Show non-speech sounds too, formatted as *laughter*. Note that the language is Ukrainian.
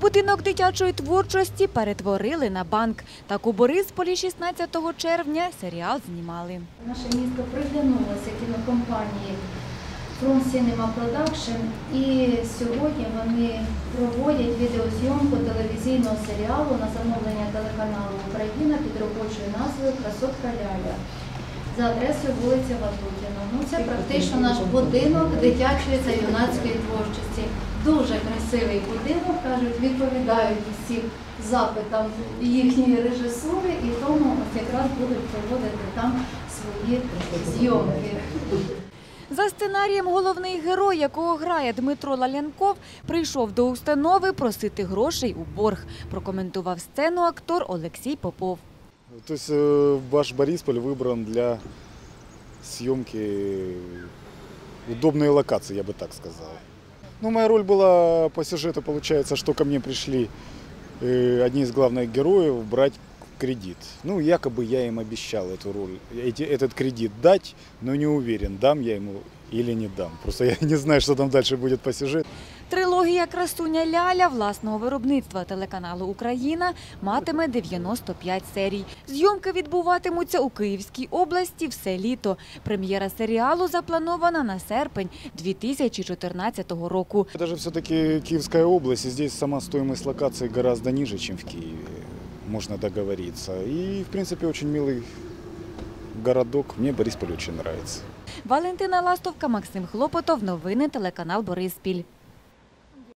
Будинок дитячої творчості перетворили на банк. Так у Борисполі 16 червня серіал знімали. Наше місто приглянулося кінокомпанії Front Cinema Production і сьогодні вони проводять відеозйомку телевізійного серіалу на замовлення телеканалу Україна під робочою назвою Красотка Ляля за адресою вулиця Ватутіна. Ну це практично наш будинок дитячої та юнацької творчості. Дуже красивий будинок, кажуть, відповідають всім запитам їхньої режисури і тому якраз будуть проводити там свої зйомки. За сценарієм головний герой, якого грає Дмитро Лалянков, прийшов до установи просити грошей у борг. Прокоментував сцену актор Олексій Попов. То есть э, ваш Борисполь выбран для съемки удобной локации, я бы так сказал. Ну, моя роль была по сюжету, получается, что ко мне пришли э, одни из главных героев брать кредит. Ну, якобы я им обещал эту роль, эти, этот кредит дать, но не уверен, дам я ему или не дам. Просто я *laughs* не знаю, что там дальше будет по сюжету. Трилогія Красуня Ляля власного виробництва телеканалу Україна матиме 95 серій. Зйомки відбуватимуться у Київській області все літо. Прем'єра серіалу запланована на серпень 2014 року. Это все-таки Киевская область, и здесь сама стоимость локации гораздо ниже, чем в Киеве. Можно договориться. И, в принципе, очень милый городок. Мне Борисполь очень нравится. Валентина Ластовка, Максим Хлопотов. Новини телеканал Бориспіль.